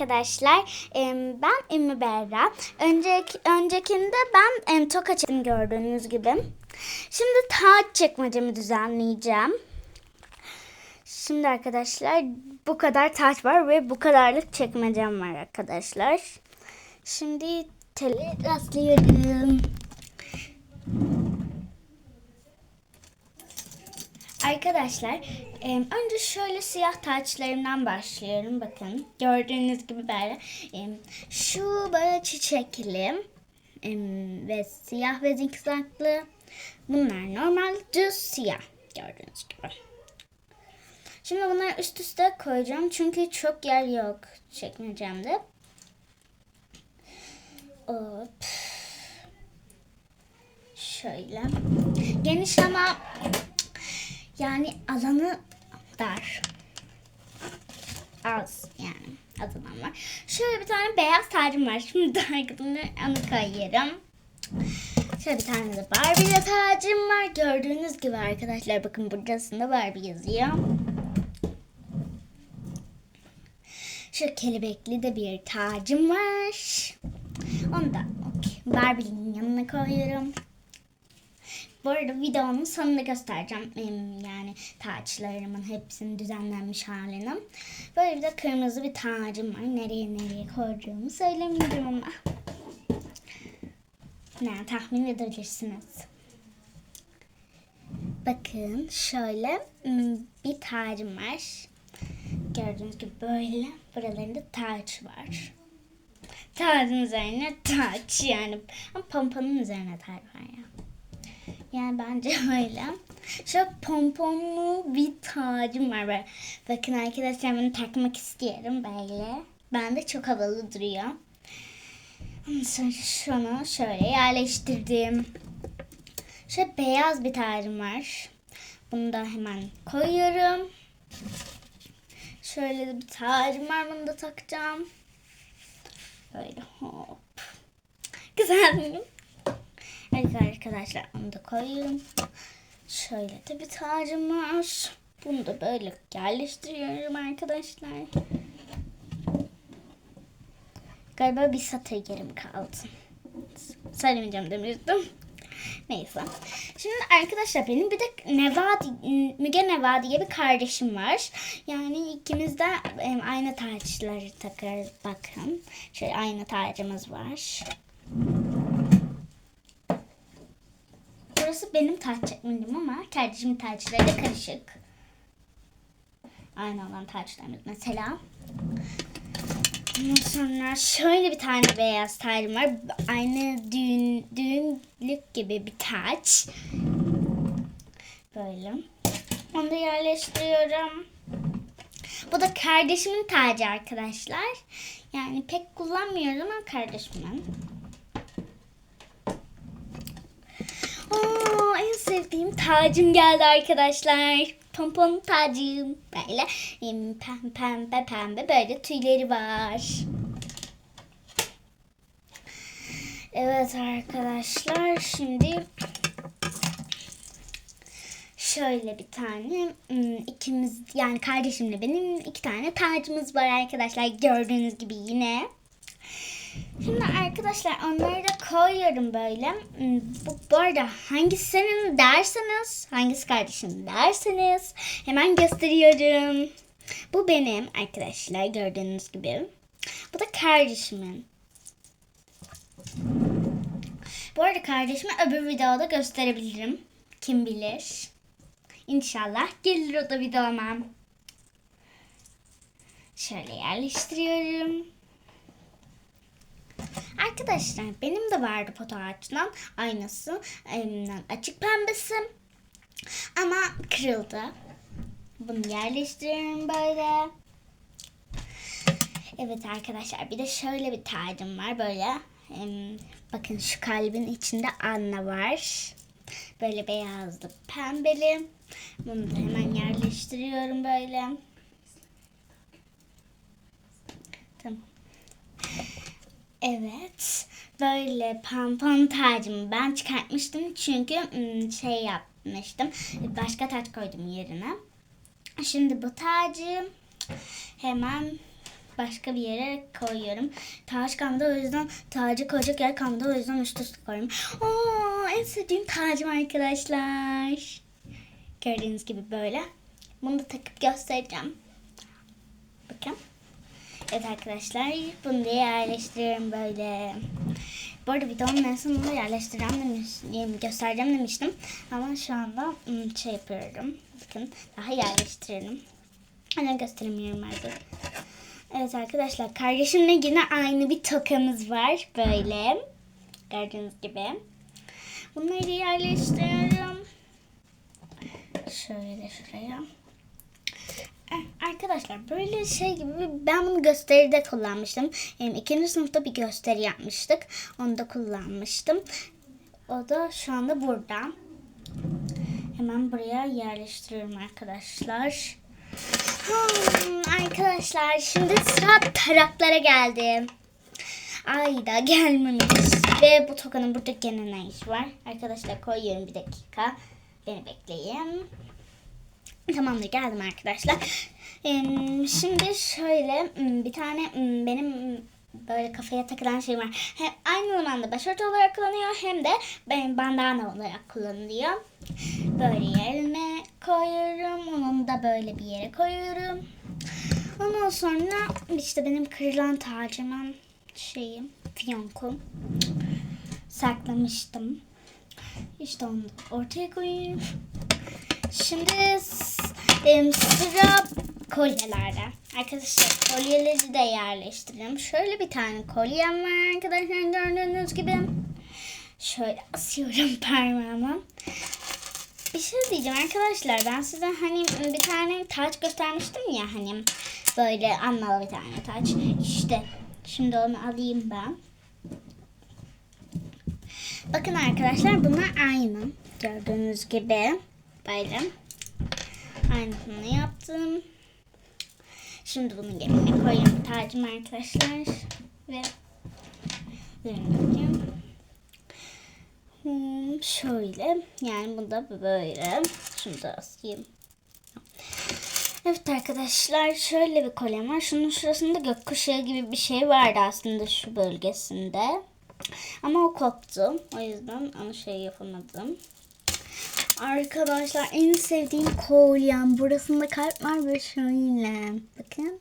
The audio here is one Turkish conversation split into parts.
Arkadaşlar ben Ümmü Berra. Önceki, öncekinde ben toka çektim gördüğünüz gibi. Şimdi taç çekmecemi düzenleyeceğim. Şimdi arkadaşlar bu kadar taç var ve bu kadarlık çekmecem var arkadaşlar. Şimdi tele rastlıyorum. Arkadaşlar önce şöyle siyah taçlarımdan başlıyorum. Bakın gördüğünüz gibi böyle şu böyle çiçekli ve siyah ve zikzaklı. Bunlar normal düz siyah gördüğünüz gibi. Şimdi bunları üst üste koyacağım çünkü çok yer yok çekmeyeceğimde. Hop. Şöyle. Geniş ama yani alanı dar. Az yani az var. Şöyle bir tane beyaz tacım var. Şimdi de arkadan onu koyuyorum. Şöyle bir tane de Barbie tacım var. Gördüğünüz gibi arkadaşlar bakın burasında Barbie yazıyor. Şu kelebekli de bir tacım var. Onu da Barbie'nin yanına koyuyorum. Bu arada videonun sonunda göstereceğim. Yani taçlarımın hepsinin düzenlenmiş halini. Böyle bir de kırmızı bir tacım var. Nereye nereye koyacağımı söylemiyorum ama. Ne tahmin edebilirsiniz. Bakın şöyle m, bir tacım var. Gördüğünüz gibi böyle buralarında taç var. Tacın üzerine taç yani. Ama pomponun üzerine taç var ya. Yani bence öyle. Şu pomponlu bir tacım var böyle. Bakın arkadaşlar bunu takmak istiyorum böyle. Ben de çok havalı duruyor. Sonra şunu şöyle yerleştirdim. Şöyle beyaz bir tacım var. Bunu da hemen koyuyorum. Şöyle bir tacım var bunu da takacağım. Böyle hop. Güzel değil Evet arkadaşlar onu da koyuyorum. Şöyle de bir tacım var. Bunu da böyle yerleştiriyorum arkadaşlar. Galiba bir satır gerim kaldı. Söylemeyeceğim demiştim. Neyse. Şimdi arkadaşlar benim bir de Nevadi, Müge Neva diye bir kardeşim var. Yani ikimiz de aynı taçları takarız. Bakın. Şöyle aynı tacımız var. Burası benim taç çekmedim ama kardeşimin taçları da karışık. Aynı olan taçlarımız mesela. Ondan sonra şöyle bir tane beyaz tacım var. Aynı düğün, düğünlük gibi bir taç. Böyle. Onu da yerleştiriyorum. Bu da kardeşimin tacı arkadaşlar. Yani pek kullanmıyorum ama kardeşimin. Oo, en sevdiğim tacım geldi arkadaşlar. Pompon tacım. Böyle em, pem, pembe pembe böyle tüyleri var. Evet arkadaşlar şimdi şöyle bir tane ım, ikimiz yani kardeşimle benim iki tane tacımız var arkadaşlar gördüğünüz gibi yine. Şimdi arkadaşlar onları da koyuyorum böyle. Hmm, Bu, bu arada hangisi senin derseniz, hangisi kardeşin derseniz hemen gösteriyorum. Bu benim arkadaşlar gördüğünüz gibi. Bu da kardeşimin. Bu arada kardeşimi öbür videoda gösterebilirim. Kim bilir. İnşallah gelir o da videoma. Şöyle yerleştiriyorum. Arkadaşlar benim de vardı foto ağaçtan aynası. Açık pembesi. Ama kırıldı. Bunu yerleştiriyorum böyle. Evet arkadaşlar bir de şöyle bir tacım var böyle. bakın şu kalbin içinde Anna var. Böyle beyazlı pembeli. Bunu da hemen yerleştiriyorum böyle. Tamam. Evet. Böyle pompon tacımı ben çıkartmıştım. Çünkü şey yapmıştım. Başka taç koydum yerine. Şimdi bu tacı hemen başka bir yere koyuyorum. Taç kalmadı o yüzden tacı koyacak yer kalmadı o yüzden üst üste koyuyorum. Oo, en sevdiğim tacım arkadaşlar. Gördüğünüz gibi böyle. Bunu da takıp göstereceğim. Bakın. Evet arkadaşlar bunu da yerleştiriyorum böyle. Bu arada videonun en sonunda yerleştireceğim demiş, göstereceğim demiştim. Ama şu anda şey yapıyorum. Bakın daha yerleştirelim. Hemen gösteremiyorum artık. Evet arkadaşlar kardeşimle yine aynı bir tokamız var. Böyle. Gördüğünüz gibi. Bunları yerleştiriyorum. Şöyle şuraya. Eh, Arkadaşlar böyle şey gibi ben bunu gösteride kullanmıştım. Yani ikinci sınıfta bir gösteri yapmıştık. Onu da kullanmıştım. O da şu anda burada. Hemen buraya yerleştiriyorum arkadaşlar. Hmm, arkadaşlar şimdi sıra taraklara geldi. Ay da gelmemiş. Ve bu tokanın burada gene ne iş var? Arkadaşlar koyuyorum bir dakika. Beni bekleyin. Tamamdır geldim arkadaşlar. Ee, Şimdi şöyle m, bir tane m, benim m, böyle kafaya takılan şey var. Hem aynı zamanda başörtü olarak kullanıyor hem de benim bandana olarak kullanılıyor. Böyle yerine koyuyorum. Onu da böyle bir yere koyuyorum. Ondan sonra işte benim kırılan tacımın şeyim, fiyonkum saklamıştım. İşte onu ortaya koyayım. Şimdi em, sıra kolyelerde. Arkadaşlar kolyeleri de yerleştirelim. Şöyle bir tane kolyem var arkadaşlar gördüğünüz gibi. Şöyle asıyorum parmağıma. Bir şey diyeceğim arkadaşlar. Ben size hani bir tane taç göstermiştim ya hani böyle anmalı bir tane taç. İşte şimdi onu alayım ben. Bakın arkadaşlar bunlar aynı. Gördüğünüz gibi böyle. Aynısını yaptım. Şimdi bunun yerine koyayım tacım arkadaşlar. Ve üzerine. Hmm, şöyle. Yani bu da böyle. Şunu da asayım. Evet arkadaşlar şöyle bir kolyem var. Şunun şurasında gökkuşağı gibi bir şey vardı aslında şu bölgesinde. Ama o koptu. O yüzden onu şey yapamadım. Arkadaşlar en sevdiğim kolyem. Burasında kalp var ve şöyle. Bakın.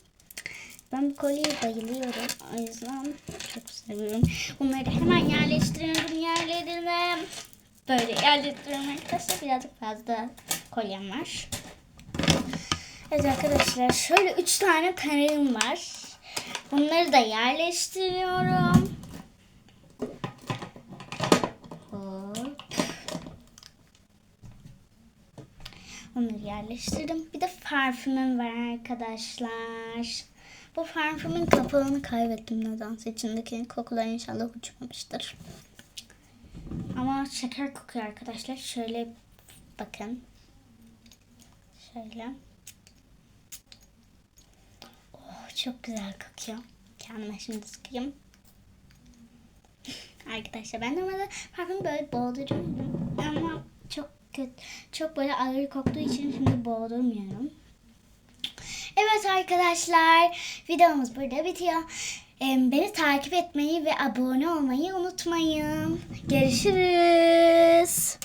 Ben bu kolyeye bayılıyorum. O yüzden çok seviyorum. Bunları hemen yerleştiriyorum yerlerine. Böyle yerleştiriyorum arkadaşlar. Birazcık fazla kolyem var. Evet arkadaşlar şöyle üç tane tarığım var. Bunları da yerleştiriyorum. Hop. Onları yerleştirdim. Bir de parfümüm var arkadaşlar. Bu parfümün kapağını kaybettim nedense. İçindeki kokular inşallah uçmamıştır. Ama şeker kokuyor arkadaşlar. Şöyle bakın. Şöyle. Oh, çok güzel kokuyor. Kendime şimdi sıkayım. Arkadaşlar ben normalde parfüm böyle boğduruyorum. Kötü, çok böyle ağır koktuğu için şimdi boğdurmuyorum. Evet arkadaşlar videomuz burada bitiyor. Beni takip etmeyi ve abone olmayı unutmayın. Görüşürüz.